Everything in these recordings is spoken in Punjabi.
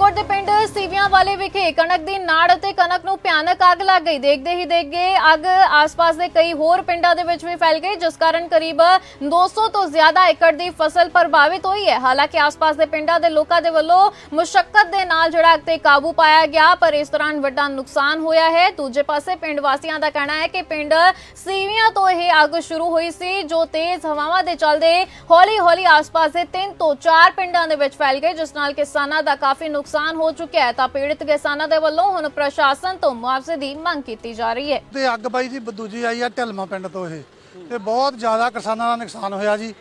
ਫਰੀਦਕੋਟ ਦੇ ਪਿੰਡ ਸੀਵੀਆਂ ਵਾਲੇ ਵਿਖੇ ਕਣਕ ਦੀ ਨਾੜ ਅਤੇ ਕਣਕ ਨੂੰ ਭਿਆਨਕ ਅੱਗ ਲੱਗ ਗਈ। ਦੇਖਦੇ ਹੀ ਦੇਖ ਗਏ, ਅੱਗ ਆਸ-ਪਾਸ ਦੇ ਕਈ ਹੋਰ ਪਿੰਡਾਂ ਦੇ ਵਿੱਚ ਵੀ ਫੈਲ ਗਈ, ਜਿਸ ਕਾਰਨ ਕਰੀਬ 200 ਤੋਂ ਜ਼ਿਆਦਾ ਏਕੜ ਦੀ ਫਸਲ ਪ੍ਰਭਾਵਿਤ ਹੋਈ ਹੈ। ਹਾਲਾਂਕਿ ਆਸ-ਪਾਸ ਦੇ ਪਿੰਡਾਂ ਦੇ ਲੋਕਾਂ ਦੇ ਵੱਲੋਂ ਮੁਸ਼ਕਲ ਦੇ ਨਾਲ ਜਿਹੜਾ ਅੱਗ ਤੇ ਕਾਬੂ ਪਾਇਆ ਗਿਆ, ਪਰ ਇਸ ਦੌਰਾਨ ਵੱਡਾ ਨੁਕਸਾਨ ਹੋਇਆ ਹੈ। ਦੂਜੇ ਪਾਸੇ ਪਿੰਡ ਵਾਸੀਆਂ ਦਾ ਕਹਿਣਾ ਹੈ ਕਿ ਪਿੰਡ ਸੀਵੀਆਂ ਤੋਂ ਇਹ ਅੱਗ ਸ਼ੁਰੂ ਹੋਈ ਸੀ, ਜੋ ਤੇਜ਼ ਹਵਾਵਾਂ ਦੇ ਚੱਲਦੇ ਹੌਲੀ-ਹੌਲੀ ਆਸ-ਪਾਸ ਦੇ 3 ਤੋਂ 4 ਪਿੰਡਾਂ ਦੇ ਵਿੱਚ ਫੈਲ ਗਈ, ਜਿਸ ਨਾਲ ਕਿਸਾਨਾਂ ਦਾ ਕਾਫੀ ਨੁਕਸਾਨ ਨੁਕਸਾਨ ਹੋ ਚੁੱਕਿਆ ਹੈ ਤਾਂ ਪੀੜਤ ਕਿਸਾਨਾਂ ਦੇ ਵੱਲੋਂ ਹੁਣ ਪ੍ਰਸ਼ਾਸਨ ਤੋਂ ਮੁਆਵਜ਼ੇ ਦੀ ਮੰਗ ਕੀਤੀ ਜਾ ਰਹੀ ਹੈ। ਤੇ ਅੱਗ ਬਾਈ ਜੀ ਦੂਜੀ ਆਈ ਆ ਢਲਮਾ ਪਿੰਡ ਤੋਂ ਇਹ। ਤੇ ਬਹੁਤ ਜ਼ਿਆਦਾ ਕਿਸਾਨਾਂ ਦਾ ਨੁਕਸਾਨ ਹੋਇਆ ਜੀ।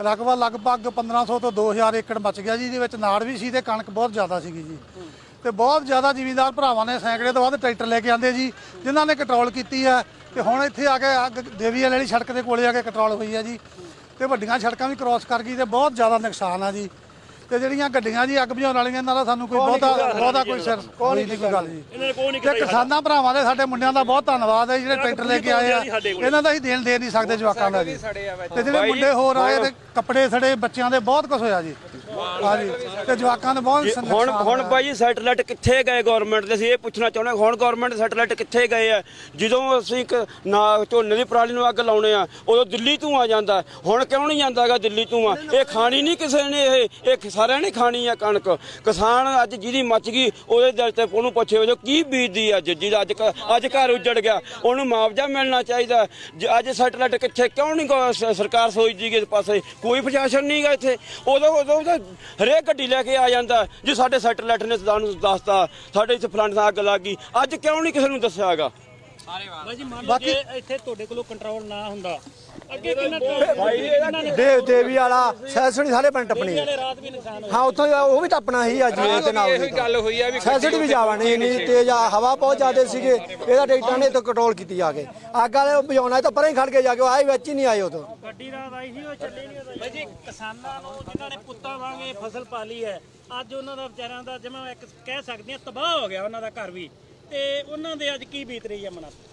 ਲਗਭਗ ਲਗਭਗ 1500 ਤੋਂ 2000 ਏਕੜ ਬਚ ਗਿਆ ਜੀ। ਇਹਦੇ ਵਿੱਚ ਨਾੜ ਵੀ ਸੀ ਤੇ ਕਣਕ ਬਹੁਤ ਜ਼ਿਆਦਾ ਸੀਗੀ ਜੀ। ਤੇ ਬਹੁਤ ਜ਼ਿਆਦਾ ਜ਼ਿਮੀਂਦਾਰ ਭਰਾਵਾਂ ਨੇ ਸੈਂਕੜੇ ਤੋਂ ਵੱਧ ਟਰੈਕਟਰ ਲੈ ਕੇ ਆਂਦੇ ਜੀ, ਜਿਨ੍ਹਾਂ ਨੇ ਕੰਟਰੋਲ ਕੀਤੀ ਹੈ। ਤੇ ਹੁਣ ਇੱਥੇ ਆ ਕੇ ਅੱਗ ਦੇਵੀ ਵਾਲੀ ਸੜਕ ਦੇ ਕੋਲੇ ਆ ਕੇ ਕੰਟਰੋਲ ਹੋਈ ਹੈ ਜੀ। ਤੇ ਵੱਡੀਆਂ ਸੜਕਾਂ ਵੀ ਕ੍ਰਾਸ ਕਰ ਗਈ ਤੇ ਬਹੁਤ ਜ਼ਿਆਦਾ ਨੁਕਸਾਨ ਆ ਜੀ। ਤੇ ਜਿਹੜੀਆਂ ਗੱਡੀਆਂ ਜੀ ਅੱਗ ਬੁਝਾਉਣ ਵਾਲੀਆਂ ਇਹਨਾਂ ਦਾ ਸਾਨੂੰ ਕੋਈ ਬਹੁਤਾ ਬਹੁਤਾ ਕੋਈ ਸਿਰ ਕੋਈ ਨਹੀਂ ਕੋਈ ਗੱਲ ਜੀ। ਤੇ ਕਿਸਾਨਾਂ ਭਰਾਵਾਂ ਦੇ ਸਾਡੇ ਮੁੰਡਿਆਂ ਦਾ ਬਹੁਤ ਧੰਨਵਾਦ ਹੈ ਜਿਹੜੇ ਟਰੈਕਟਰ ਲੈ ਕੇ ਆਏ ਆ। ਇਹਨਾਂ ਦਾ ਹੀ ਦੇਣ ਦੇ ਨਹੀਂ ਸਕਦੇ ਜਵਾਕਾਂ ਦਾ ਜੀ। ਤੇ ਜਿਹੜੇ ਮੁੰਡੇ ਹੋਰ ਆਏ ਤੇ ਕੱਪੜੇ ਸੜੇ ਬੱਚਿਆਂ ਦੇ ਬਹੁਤ ਕੁਝ ਹੋਇਆ ਜੀ। ਹਾਂਜੀ। ਤੇ ਜਵਾਕਾਂ ਦੇ ਬਹੁਤ ਹੁਣ ਹੁਣ ਹੋਇਆ। ਭਾਈ ਸੈਟਲਾਈਟ ਕਿੱਥੇ ਗਏ ਗਵਰਨਮੈਂਟ ਦੇ? ਅਸੀਂ ਇਹ ਪੁੱਛਣਾ ਚਾਹੁੰਦੇ ਹਾਂ, ਹੁਣ ਗਵਰਨਮੈਂਟ ਸੈਟਲਾਈਟ ਕਿੱਥੇ ਗਏ ਆ? ਜਦੋਂ ਅਸੀਂ ਇੱਕ ਨਾ ਝੋਨੇ ਦੀ ਪਰਾਲੀ ਨੂੰ ਅੱਗ ਲਾਉਣੇ ਆ ਉਦੋਂ ਦਿੱਲੀ ਤੋਂ ਆ ਜਾਂਦਾ। ਹੁਣ ਕਿਉਂ ਨਹੀਂ ਜਾਂਦਾਗਾ ਦਿੱਲੀ ਤੋਂ ਆ ਇਹ ਖਾਣੀ ਨਹੀਂ ਕਿਸੇ ਨੇ ਇਹ ਇਹ ਸਾਰਿਆਂ ਨੇ ਖਾਣੀ ਆ ਕਣਕ। ਕਿਸਾਨ ਅੱਜ ਜਿਹਦੀ ਮੱਚ ਗਈ ਉਹਦੇ ਦਿਲ ਤੇ ਉਹਨੂੰ ਪੁੱਛੇ ਵਜੋ ਕੀ ਬੀਤਦੀ ਅੱਜ? ਜਿਹਦਾ ਅੱਜ ਘ- ਅੱਜ ਘਰ ਉੱਜੜ ਗਿਆ ਉਹਨੂੰ ਮੁਆਵਜ਼ਾ ਮਿਲਣਾ ਚਾਹੀਦਾ। ਜ- ਅੱਜ ਸੈਟਲਾਈਟ ਕਿੱਥੇ? ਕਿਉਂ ਨਹੀਂ ਗੌ- ਸ- ਸਰਕਾਰ ਸੋਚਦੀ ਕਿ ਇਸ ਪਾਸੇ ਕੋਈ ਪ੍ਰਸ਼ਾਸਨ ਨਹੀਂਗਾ ਇੱਥੇ? ਉਦੋਂ ਉਦੋਂ ਤਾਂ ਹਰੇਕ ਗੱਡੀ ਲੈ ਕੇ ਆ ਜਾਂਦਾ ਜੀ ਸਾਡੇ ਸੈਟਲਾਈਟ ਨੇ ਸਾਨੂੰ ਦੱਸਤਾ ਸਾਡੇ ਇੱਥੇ ਫਲੰਡ ਦਾ ਅੱਗ ਲੱਗ ਗਈ ਅੱਜ ਕਿਉਂ ਨਹੀਂ ਕਿਸੇ ਨੂੰ ਮੰਨ ਲਓ ਜੇ ਇੱਥੇ ਤੁਹਾਡੇ ਕੋਲੋਂ ਕੰਟਰੋਲ ਨਾ ਹੁੰਦਾ ਅੱਗੇ ਕਿੰਨਾ ਦੇਵ ਦੇਵੀ ਵਾਲਾ ਸੈਸੜੀ ਸਾਰੇ ਪਿੰਡ ਟੱਪਣੀ ਵਾਲੇ ਰਾਤ ਵੀ ਨੁਕਸਾਨ ਹੋਇਆ। ਹਾਂ ਉੱਥੋਂ ਹੀ ਉਹ ਵੀ ਟੱਪਣਾ ਹੀ ਅੱਜ ਇਹਦੇ ਨਾਲ ਇਹੀ ਗੱਲ ਹੋਈ ਆ ਵੀ ਸੈਸੜੀ ਵੀ ਜਾਵਣੀ ਨਹੀਂ ਤੇਜ਼ ਆ ਹਵਾ ਬਹੁਤ ਜ਼ਿਆਦੇ ਸੀਗੇ ਇਹਦਾ ਟਿਕਟਾਂ ਨੇ ਤਾਂ ਕੰਟਰੋਲ ਕੀਤੀ ਆ ਕੇ। ਅੱਗ ਵਾਲੇ ਬੁਝਾਉਣਾ ਤਾਂ ਪਰੇ ਹੀ ਖੜ ਕੇ ਜਾ ਕੇ ਉਹ ਆਏ ਵਿੱਚ ਹੀ ਨਹੀਂ ਆਏ ਉਦੋਂ ਗੱਡੀ ਰਾਤ ਆਈ ਸੀ ਉਹ ਚੱਲੇ ਨਹੀਂ ਬਾਜੀ ਕਿਸਾਨਾਂ ਨੂੰ ਜਿਨ੍ਹਾਂ ਨੇ ਪੁੱਤਾਂ ਵਾਂਗੇ ਫਸਲ ਪਾਲੀ ਹੈ ਅੱਜ ਉਹਨਾਂ ਦਾ ਵਿਚਾਰਿਆਂ ਦਾ ਜਿਵੇਂ ਇੱਕ ਕਹਿ ਸਕਦੇ ਆ ਤਬਾਹ ਹੋ ਗਿਆ ਉਹਨਾਂ ਦਾ ਘਰ ਵੀ। ਤੇ ਉਹਨਾਂ ਦੇ ਅੱਜ ਕੀ ਬੀਤ ਰਹੀ ਹੈ ਮਨਾਂ ਤੇ?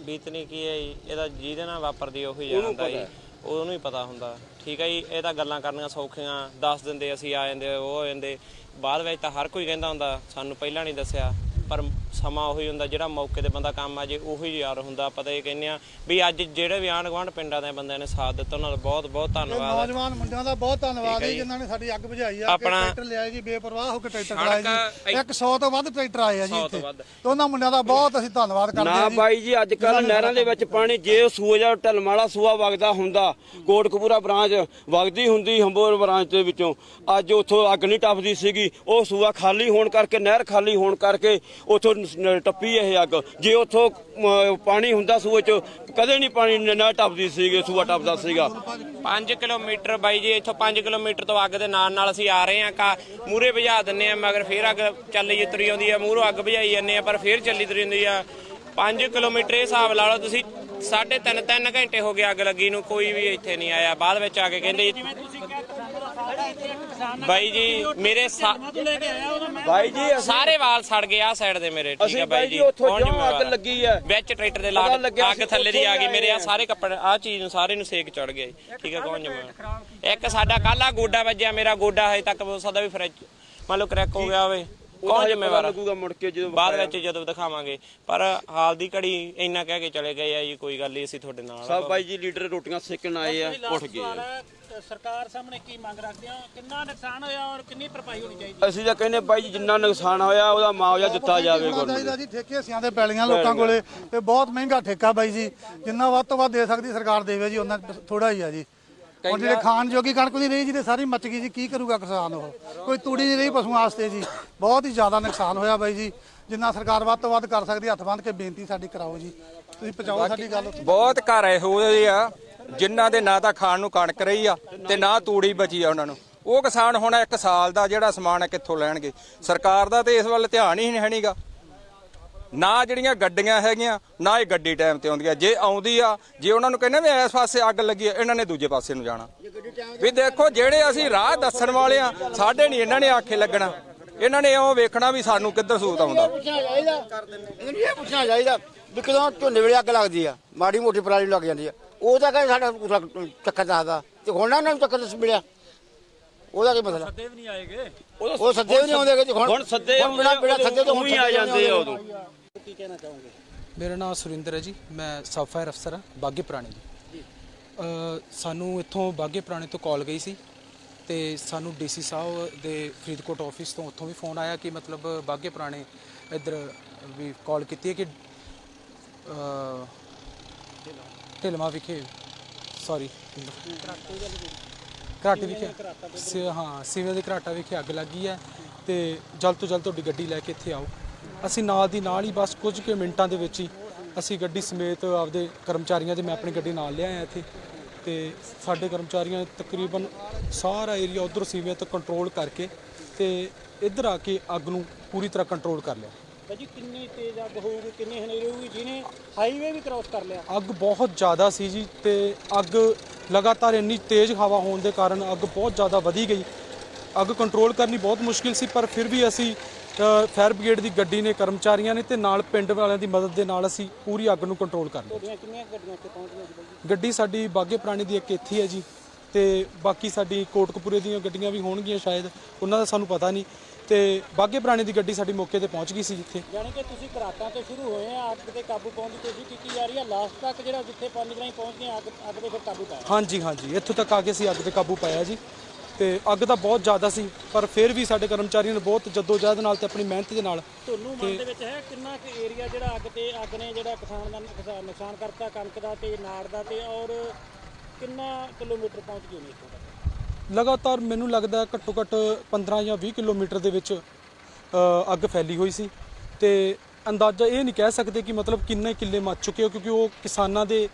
ਬੀਤਨੀ ਕੀ ਹੈ ਜੀ? ਇਹਦਾ ਜਿਹਦੇ ਨਾਲ ਵਾਪਰਦੀ ਉਹੀ ਜਾਣਦਾ ਜੀ। ਉਹਨੂੰ ਹੀ ਪਤਾ ਹੁੰਦਾ। ਠੀਕ ਹੈ ਜੀ? ਇਹ ਤਾਂ ਗੱਲਾਂ ਕਰਨੀਆਂ ਸੌਖੀਆਂ। ਦੱਸ ਦਿੰਦੇ ਅਸੀਂ ਆ ਜਾਂਦੇ ਉਹ ਹੋ ਜਾਂਦੇ। ਬਾਅਦ ਵਿੱਚ ਤਾਂ ਹਰ ਕੋਈ ਕਹਿੰਦਾ ਹੁੰਦਾ ਸਾਨੂੰ ਪਹਿਲਾਂ ਨਹੀਂ ਦੱਸਿਆ। ਪਰ ਸਮਾਂ ਉਹੀ ਹੁੰਦਾ ਜਿਹੜਾ ਮੌਕੇ ਤੇ ਬੰਦਾ ਕੰਮ ਆ ਜੇ ਉਹੀ ਯਾਰ ਹੁੰਦਾ। ਪਤਾ ਇਹ ਕਹਿੰਦੇ ਆ ਵੀ ਅੱਜ ਜਿਹੜੇ ਵੀ ਆਂਢ ਗੁਆਂਢ ਪਿੰਡਾਂ ਦੇ ਬੰਦਿਆਂ ਨੇ ਸਾਥ ਦਿੱਤਾ ਉਹਨਾਂ ਦਾ ਬਹੁਤ ਬਹੁਤ ਧੰਨਵਾਦ ਹੈ ਨੌਜਵਾਨ ਮੁੰਡਿਆਂ ਦਾ ਬਹੁਤ ਧੰਨਵਾਦ ਹੈ। ਜਿਨ੍ਹਾਂ ਨੇ ਸਾਡੀ ਅੱਗ ਬੁਝਾਈ ਆ ਕਿ ਟਰੈਕਟਰ ਲਿਆਏ ਜੀ ਬੇਪਰਵਾਹ ਹੋ ਕੇ ਟਰੈਕਟਰ ਚਲਾਏ ਜੀ। ਇੱਕ- 100 ਤੋਂ ਵੱਧ ਟਰੈਕਟਰ ਆਏ ਆ ਜੀ 100 ਤੋਂ ਇੱਥੇ। ਤੇ ਉਹਨਾਂ ਮੁੰਡਿਆਂ ਦਾ ਬਹੁਤ ਅਸੀਂ ਧੰਨਵਾਦ ਕਰਦੇ ਨਾ ਹਾਂ ਜੀ। ਬਾਈ ਜੀ ਅੱਜ ਕੱਲ ਨਹਿਰਾਂ ਦੇ ਵਿੱਚ ਪਾਣੀ ਜੇ ਉਹ ਸੂਆ ਜਾਂ ਢਲਮ ਵਾਲਾ ਸੂਆ ਵਗਦਾ ਹੁੰਦਾ ਕੋਟਕਪੂਰਾ ਬ੍ਰਾਂਚ ਵਗਦੀ ਹੁੰਦੀ ਹੰਬੋਰ ਬ੍ਰਾਂਚ ਦੇ ਵਿੱਚੋਂ। ਅੱਜ ਉੱਥੋਂ ਅੱਗ ਨਹੀਂ ਟੱਪਦੀ ਸੀਗੀ ਉਹ ਸੂਆ ਖਾਲੀ ਹੋਣ ਕਰਕੇ ਨਹਿਰ ਖਾਲੀ ਹੋਣ ਕਰਕੇ ਉੱਥੋਂ ਨ- ਟੱਪੀ ਇਹ ਅੱਗ। ਜੇ ਉੱਥੋਂ ਪਾਣੀ ਹੁੰਦਾ ਸੂਏ ਚ, ਕਦੇ ਨਹੀਂ ਪਾਣੀ ਨ- ਟੱਪਦੀ ਸੀਗੀ, ਸੂਆ ਟੱਪਦਾ ਸੀਗਾ। 5 ਕਿਲੋਮੀਟਰ ਬਾਈ ਜੀ, ਇੱਥੋਂ 5 ਕਿਲੋਮੀਟਰ ਤੋਂ ਅੱਗ ਦੇ ਨਾਲ ਨਾਲ ਅਸੀਂ ਆ ਰਹੇ ਹਾਂ, ਕਾ ਮੂਰੇ ਬੁਝਾ ਦਿੰਨੇ ਆ ਮਗਰ ਫੇਰ ਅੱਗ ਚੱਲੀ ਤੁਰੀ ਆਉਂਦੀ ਆ ਮੂਹਰੋਂ ਅੱਗ ਬੁਝਾਈ ਜਾਂਦੇ ਆ ਪਰ ਫੇਰ ਚੱਲੀ ਤੁਰੀ ਹੁੰਦੀ ਆ। 5 ਕਿਲੋਮੀਟਰ ਇਹ ਹਿਸਾਬ ਲਾ ਲਓ, ਤੁਸੀਂ ਸਾਢੇ ਤਿੰਨ ਤਿੰਨ ਘੰਟੇ ਹੋ ਗਏ ਅੱਗ ਲੱਗੀ ਨੂੰ, ਕੋਈ ਵੀ ਇੱਥੇ ਨਹੀਂ ਆਇਆ। ਬਾਅਦ ਵਿੱਚ ਆ ਕੇ ਕਹਿੰਦੇ ਜਿਵੇਂ ਤੁਸੀਂ ਕਿਹਾ ਬਾਈ ਜੀ ਮੇਰੇ ਸਾ- ਬਾਈ ਜੀ ਅਸੀਂ- ਸਾਰੇ ਵਾਲ ਸੜ ਗਏ ਆ ਸਾਈਡ ਦੇ ਮੇਰੇ ਠੀਕ ਅਸੀਂ ਹੈ ਬਾਈ ਜੀ। ਉੱਥੋਂ ਕੌਣ ਜਿਉਂ ਜ਼ਿੰਮੇਵਾਰ ਅੱਗ ਆ? ਲੱਗੀ ਆ। ਵਿੱਚ ਟਰੈਕਟਰ ਦੇ ਪਤਾ ਲਾਗ ਲੱਗਿਆ ਅੱਗ ਥੱਲੇ ਦੀ ਆ ਗਈ ਮੇਰੇ ਆ ਆਏ ਸਾਰੇ ਕੱਪੜੇ ਆ ਚੀਜ਼ ਨੂੰ ਸਾਰੇ ਨੂੰ ਸੇਕ ਚੜ ਗਿਆ ਠੀਕ ਹੈ ਕੌਣ ਜ਼ਿੰਮੇਵਾਰ ਇੱਕ ਸਾਡਾ ਕੱਲਾ ਗੋਡਾ ਵੱਜਿਆ ਮੇਰਾ ਗੋਡਾ ਹਜੇ ਤੱਕ ਹੋ ਸਕਦਾ ਵੀ ਫ੍ਰਿਜ ਮੰਨ ਲਓ ਕਰੈਕ ਹੋ ਗਿਆ ਹੋਵੇ। ਕੌਣ ਜ਼ਿੰਮੇਵਾਰ ਆ? ਲੱਗੂਗਾ ਮੁੜ ਕੇ ਜਦੋਂ ਬਾਅਦ ਵਿੱਚ ਜਦੋਂ ਦਿਖਾਵਾਂਗੇ। ਪਰ ਹਾਲ ਦੀ ਘੜੀ ਇੰਨਾ ਕਹਿ ਕੇ ਚਲੇ ਗਏ ਆ ਜੀ ਕੋਈ ਗੱਲ ਨਹੀਂ ਅਸੀਂ ਤੁਹਾਡੇ ਨਾਲ ਆ। ਸਭ ਬਾਈ ਜੀ ਲੀਡਰ ਰੋਟੀਆਂ ਸੇਕਣ ਆਏ ਆ ਉੱਠ ਗਏ ਆ। ਸਰਕਾਰ ਸਾਹਮਣੇ ਕੀ ਮੰਗ ਰੱਖਦੇ ਹੋ? ਕਿੰਨਾ ਨੁਕਸਾਨ ਹੋਇਆ ਔਰ ਕਿੰਨੀ ਭਰਪਾਈ ਹੋਣੀ ਚਾਹੀਦੀ ਅਸੀਂ ਤਾਂ ਕਹਿੰਦੇ ਬਾਈ ਜੀ ਜਿੰਨਾ ਨੁਕਸਾਨ ਹੋਇਆ ਉਹਦਾ ਮੁਆਵਜ਼ਾ ਦਿੱਤਾ ਜਾਵੇ ਹੋਣਾ ਗੌਰਮੈਂਟ ਚਾਹੀਦਾ ਜੀ ਠੇਕੇ ਸਿਆਂ ਦੇ ਪੈਲੀਆਂ ਲੋਕਾਂ ਕੋਲੇ ਤੇ ਬਹੁਤ ਮਹਿੰਗਾ ਠੇਕਾ ਬਾਈ ਜੀ ਜਿੰਨਾ ਵੱਧ ਤੋਂ ਵੱਧ ਦੇ ਸਕਦੀ ਸਰਕਾਰ ਦੇਵੇ ਜੀ ਉਹਨਾਂ ਥੋੜਾ ਹੀ ਆ ਜੀ। ਹੁਣ ਜਿਹੜੇ ਖਾਣ ਜੋਗੀ ਕਣਕ ਨਹੀਂ ਰਹੀ ਜਿਹਦੇ ਸਾਰੀ ਮੱਚ ਗਈ ਜੀ ਕੀ ਕਰੂਗਾ ਕਿਸਾਨ ਉਹ? ਕੋਈ ਤੂੜੀ ਨਹੀਂ ਰਹੀ ਪਸ਼ੂਆਂ ਵਾਸਤੇ ਜੀ। ਬਹੁਤ ਹੀ ਜ਼ਿਆਦਾ ਨੁਕਸਾਨ ਹੋਇਆ ਬਾਈ ਜੀ। ਜਿੰਨਾ ਸਰਕਾਰ ਵੱਧ ਤੋਂ ਵੱਧ ਕਰ ਸਕਦੀ ਹੱਥ ਬੰਨ੍ਹ ਕੇ ਬੇਨਤੀ ਸਾਡੀ ਕਰਾਓ ਜੀ। ਤੁਸੀਂ ਪਹੁੰਚਾਓ ਸਾਡੀ ਗੱਲ ਬਹੁਤ ਘਰ ਇਹੋ ਜਿਹੇ ਆ ਜਿਨ੍ਹਾਂ ਦੇ ਨਾ ਤਾਂ ਖਾਣ ਨੂੰ ਕਣਕ ਰਹੀ ਆ ਤੇ ਨਾ ਤੂੜੀ ਬਚੀ ਆ ਉਹਨਾਂ ਨੂੰ। ਉਹ ਕਿਸਾਨ ਹੁਣ ਇੱਕ ਸਾਲ ਦਾ ਜਿਹੜਾ ਸਮਾਨ ਹੈ ਕਿੱਥੋਂ ਲੈਣਗੇ? ਸਰਕਾਰ ਦਾ ਤੇ ਇਸ ਵੱਲ ਧਿਆਨ ਹੀ ਹੈ ਨਹੀਂਗਾ ਨਾ ਜਿਹੜੀਆਂ ਗੱਡੀਆਂ ਹੈਗੀਆਂ ਨਾ ਇਹ ਗੱਡੀ ਟਾਈਮ ਤੇ ਆਉਂਦੀਆਂ। ਜੇ ਆਉਂਦੀ ਆ ਜੇ ਉਹਨਾਂ ਨੂੰ ਕਹਿੰਦੇ ਵੀ ਇਸ ਪਾਸੇ ਅੱਗ ਲੱਗੀ ਆ ਇਹਨਾਂ ਨੇ ਦੂਜੇ ਪਾਸੇ ਨੂੰ ਜਾਣਾ। ਵੀ ਦੇਖੋ ਜਿਹੜੇ ਅਸੀਂ ਰਾਹ ਦੱਸਣ ਵਾਲੇ ਆ ਸਾਡੇ ਨਹੀਂ ਇਹਨਾਂ ਨੇ ਆਖੇ ਲੱਗਣਾ। ਇਹਨਾਂ ਨੇ ਉਹ ਵੇਖਣਾ ਵੀ ਸਾਨੂੰ ਕਿੱਧਰ ਸੂਤ ਆਉਂਦਾ। ਇਹ ਪੁੱਛਣਾ ਚਾਹੀਦਾ। ਵੀ ਕਦੋਂ ਝੋਨੇ ਵੇਲੇ ਅੱਗ ਲੱਗਦੀ ਆ ਮਾੜੀ ਮੋਟੀ ਪਰਾਲੀ ਨੂੰ ਲੱਗ ਜਾਂਦੀ ਆ। ਉਹ ਤਾਂ ਕਹਿੰਦੇ ਸਾਡਾ ਚੱਕਰ ਦੱਸਦਾ। ਤੇ ਹੁਣ ਨਾ ਉਹਨਾਂ ਨੂੰ ਚੱਕਰ ਦੱਸ ਮਿਲਿਆ। ਉਹਦਾ ਕੀ ਮਸਲਾ ਵੀ ਨਹੀਂ ਆਏਗੇ। ਉਹ ਸੱਦੇ ਵੀ ਨਹੀਂ ਆਉਂਦੇ ਕਿ ਹੁਣ ਸੱਦੇ ਹੁਣ ਬਿਨਾਂ ਬਿਨਾਂ ਸੱਦੇ ਤੋਂ ਹੁਣ ਆ ਜਾਂਦੇ ਆ ਉਦੋਂ। ਕੀ ਕਹਿਣਾ ਚਾਹੋਗੇ? ਮੇਰਾ ਨਾਮ ਸੁਰਿੰਦਰ ਹੈ ਜੀ। ਮੈਂ ਸਬ ਫਾਇਰ ਅਫਸਰ ਹਾਂ ਬਾਗੇ ਪੁਰਾਣੇ ਜੀ। ਸਾਨੂੰ ਇੱਥੋਂ ਬਾਗੇ ਪੁਰਾਣੇ ਤੋਂ ਕਾਲ ਗਈ ਸੀ ਤੇ ਸਾਨੂੰ ਡੀਸੀ ਸਾਹਿਬ ਦੇ ਫਰੀਦਕੋਟ ਆਫਿਸ ਤੋਂ ਉੱਥੋਂ ਵੀ ਫੋਨ ਆਇਆ ਕਿ ਮਤਲਬ ਬਾਗੇ ਪੁਰਾਣੇ ਇੱਧਰ ਵੀ ਕਾਲ ਕੀਤੀ ਹੈ ਕਿ ਢਿਲਮਾ ਵਿਖੇ ਸੌਰੀ ਘਰਾਟੇ ਵਿਖੇ ਹਾਂ ਸਿਵੇ ਦੇ ਘਰਾਟਾ ਵਿਖੇ ਅੱਗ ਲੱਗੀ ਹੈ ਤੇ ਜਲਦ ਤੋਂ ਜਲਦ ਤੁਹਾਡੀ ਗੱਡੀ ਲੈ ਕੇ ਇੱਥੇ ਆਓ। ਅਸੀਂ ਨਾਲ ਦੀ ਨਾਲ ਹੀ ਬਸ ਕੁਝ ਕੁ ਮਿੰਟਾਂ ਦੇ ਵਿੱਚ ਹੀ ਅਸੀਂ ਗੱਡੀ ਸਮੇਤ ਆਪਦੇ ਕਰਮਚਾਰੀਆਂ ਦੇ ਮੈਂ ਆਪਣੀ ਗੱਡੀ ਨਾਲ ਲਿਆਇਆ ਇੱਥੇ। ਤੇ ਸਾਡੇ ਕਰਮਚਾਰੀਆਂ ਨੇ ਤਕਰੀਬਨ ਸਾਰਾ ਏਰੀਆ ਉਧਰ ਸਿਵੇਂ ਤੋਂ ਕੰਟਰੋਲ ਕਰਕੇ ਤੇ ਇੱਧਰ ਆ ਕੇ ਅੱਗ ਨੂੰ ਪੂਰੀ ਤਰ੍ਹਾਂ ਕੰਟਰੋਲ ਕਰ ਲਿਆ। ਭਾਜੀ ਕਿੰਨੀ ਤੇਜ਼ ਅੱਗ ਹੋਊਗੀ ਕਿੰਨੀ ਹਨੇਰੀ ਹੋਊਗੀ ਜਿਹਨੇ ਹਾਈਵੇ ਵੀ ਕ੍ਰਾਸ ਕਰ ਲਿਆ। ਅੱਗ ਬਹੁਤ ਜ਼ਿਆਦਾ ਸੀ ਜੀ ਤੇ ਅੱਗ ਲਗਾਤਾਰ ਇੰਨੀ ਤੇਜ਼ ਹਵਾ ਹੋਣ ਦੇ ਕਾਰਨ ਅੱਗ ਬਹੁਤ ਜ਼ਿਆਦਾ ਵਧੀ ਗਈ। ਅੱਗ ਕੰਟਰੋਲ ਕਰਨੀ ਬਹੁਤ ਮੁਸ਼ਕਿਲ ਸੀ ਪਰ ਫਿਰ ਵੀ ਅਸੀਂ ਫਾਇਰ ਬ੍ਰਿਗੇਡ ਦੀ ਗੱਡੀ ਨੇ ਕਰਮਚਾਰੀਆਂ ਨੇ ਤੇ ਨਾਲ ਪਿੰਡ ਵਾਲਿਆਂ ਦੀ ਮਦਦ ਦੇ ਨਾਲ ਅਸੀਂ ਪੂਰੀ ਅੱਗ ਨੂੰ ਕੰਟਰੋਲ ਕਰ ਲਿਆ। ਤੁਹਾਡੀਆਂ ਕਿੰਨੀਆਂ ਗੱਡੀਆਂ ਇੱਥੇ ਪਹੁੰਚ ਗਈਆਂ ਜੀ ਭਾਜੀ ਗੱਡੀ ਸਾਡੀ ਬਾਗੇ ਪੁਰਾਣੇ ਦੀ ਇੱਕ ਇੱਥੇ ਹੈ ਜੀ ਤੇ ਬਾਕੀ ਸਾਡੀ ਕੋਟਕਪੂਰੇ ਦੀਆਂ ਗੱਡੀਆਂ ਵੀ ਹੋਣਗੀਆਂ ਸ਼ਾਇਦ ਉਹਨਾਂ ਦਾ ਸਾਨੂੰ ਪਤਾ ਨਹੀਂ। ਤੇ ਬਾਗੇ ਪੁਰਾਣੇ ਦੀ ਗੱਡੀ ਸਾਡੀ ਮੌਕੇ ਤੇ ਪਹੁੰਚ ਗਈ ਸੀ ਜਿੱਥੇ। ਯਾਨੀ ਕਿ ਤੁਸੀਂ ਘਰਾਟਾਂ ਤੋਂ ਸ਼ੁਰੂ ਹੋਏ ਆ ਅੱਗ ਤੇ ਕਾਬੂ ਪਾਉਣ ਦੀ ਕੋਸ਼ਿਸ਼ ਕੀਤੀ ਜਾ ਰਹੀ ਹੈ ਲਾਸਟ ਤੱਕ ਜਿਹੜਾ ਜਿੱਥੇ ਪੰਜ ਜਣਾਈ ਪਹੁੰਚ ਗਏ ਅੱਗ ਅੱਗ ਤੇ ਫਿਰ ਕਾਬੂ ਪਾਇਆ। ਹਾਂਜੀ ਹਾਂਜੀ ਇੱਥੋਂ ਤੱਕ ਆ ਕੇ ਅਸੀਂ ਅੱਗ ਤੇ ਕਾਬੂ ਪਾਇਆ ਜੀ। ਤੇ ਅੱਗ ਤਾਂ ਬਹੁਤ ਜ਼ਿਆਦਾ ਸੀ ਪਰ ਫਿਰ ਵੀ ਸਾਡੇ ਕਰਮਚਾਰੀਆਂ ਨੇ ਬਹੁਤ ਜਦੋਜਹਿਦ ਨਾਲ ਤੇ ਆਪਣੀ ਮਿਹਨਤ ਦੇ ਨਾਲ ਤੁਹਾਨੂੰ ਮਨ ਦੇ ਵਿੱਚ ਹੈ ਕਿੰਨਾ ਕੁ ਏਰੀਆ ਜਿਹੜਾ ਅੱਗ ਤੇ ਅੱਗ ਨੇ ਜਿਹੜਾ ਕਿਸਾਨ ਦਾ ਨੁਕਸਾਨ ਨੁਕਸਾਨ ਕਰਤਾ ਕਣਕ ਦਾ ਤੇ ਨਾੜ ਦਾ ਤੇ ਔਰ ਕਿੰਨਾ ਕਿਲੋਮੀਟਰ ਪਹੁੰਚ ਗਏ ਨੇ ਇੱਥੋਂ ਤੱਕ ਲਗਾਤਾਰ ਮੈਨੂੰ ਲੱਗਦਾ ਹੈ ਘੱਟੋ ਘੱਟ 15 ਜਾਂ 20 ਕਿਲੋਮੀਟਰ ਦੇ ਵਿੱਚ ਅ, ਅੱਗ ਫੈਲੀ ਹੋਈ ਸੀ ਤੇ ਅੰਦਾਜ਼ਾ ਇਹ ਨਹੀਂ ਕਹਿ ਸਕਦੇ ਕਿ ਮਤਲਬ ਕਿੰਨੇ ਕਿੱਲੇ ਮੱਚ ਚੁੱਕੇ ਹੋ ਕਿਉਂਕਿ ਉਹ ਕਿਸਾਨਾਂ ਦੇ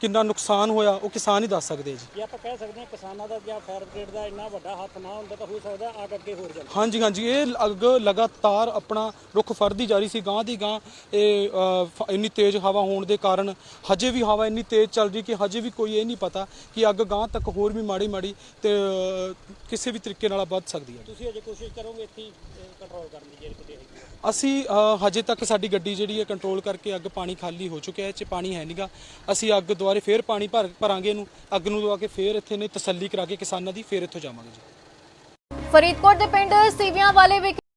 ਕਿੰਨਾ ਨੁਕਸਾਨ ਹੋਇਆ ਉਹ ਕਿਸਾਨ ਹੀ ਦੱਸ ਸਕਦੇ ਜੀ। ਜੇ ਆਪਾਂ ਕਹਿ ਸਕਦੇ ਹਾਂ ਕਿਸਾਨਾਂ ਦਾ ਜਾਂ ਫਾਇਰ ਬ੍ਰਿਗੇਡ ਦਾ ਇੰਨਾ ਵੱਡਾ ਹੱਥ ਨਾ ਹੁੰਦਾ ਤਾਂ ਹੋ ਸਕਦਾ ਅੱਗ ਅੱਗੇ ਹੋਰ ਜਾਂਦੀ ਹਾਂਜੀ ਹਾਂਜੀ ਇਹ ਅੱਗ ਲਗਾਤਾਰ ਆਪਣਾ ਰੁਖ ਫੜਦੀ ਜਾ ਰਹੀ ਸੀ ਗਾਂ ਦੀ ਗਾਂ ਇਹ ਇੰਨੀ ਤੇਜ਼ ਹਵਾ ਹੋਣ ਦੇ ਕਾਰਨ ਹਜੇ ਵੀ ਹਵਾ ਇੰਨੀ ਤੇਜ਼ ਚੱਲ ਰਹੀ ਕਿ ਹਜੇ ਵੀ ਕੋਈ ਇਹ ਨਹੀਂ ਪਤਾ ਕਿ ਅੱਗ ਗਾਂ ਤੱਕ ਹੋਰ ਵੀ ਮਾੜੀ ਮਾੜੀ ਤੇ ਕਿਸੇ ਵੀ ਤਰੀਕੇ ਨਾਲ ਵੱਧ ਸਕਦੀ ਹੈ। ਤੁਸੀਂ ਅਜੇ ਕੋਸ਼ਿਸ਼ ਕਰੋਗੇ ਇੱਥੇ ਕੰਟਰੋਲ ਕਰਨ ਦੀ ਜੇ ਕਿਤੇ ਹੈਗੀ ਹੈ। ਅਸੀਂ ਹਜੇ ਤੱਕ ਸਾਡੀ ਗੱਡੀ ਜਿਹੜੀ ਹੈ ਕੰਟਰੋਲ ਕਰਕੇ ਅੱਗ ਪਾਣੀ ਖਾਲੀ ਹੋ ਚੁੱਕਿਆ ਹੈ 'ਚ ਪਾਣੀ ਹੈ ਨਹੀਂਗਾ ਅਸੀਂ ਅੱਗ ਦੁਆਰੇ ਫੇਰ ਪਾਣੀ ਭਰ, ਭਰਾਂਗੇ ਇਹਨੂੰ, ਅੱਗ ਨੂੰ ਦਵਾ ਕੇ ਫੇਰ ਇੱਥੇ ਨੇ ਤਸੱਲੀ ਕਰਾ ਕੇ ਕਿਸਾਨਾਂ ਦੀ ਫੇਰ ਇੱਥੋਂ ਜਾਵਾਂਗੇ ਜੀ। ਫਰੀਦਕੋਟ ਦੇ ਪਿੰਡ ਸੀਵਿਆਂ ਵਾਲੇ ਵਿਖੇ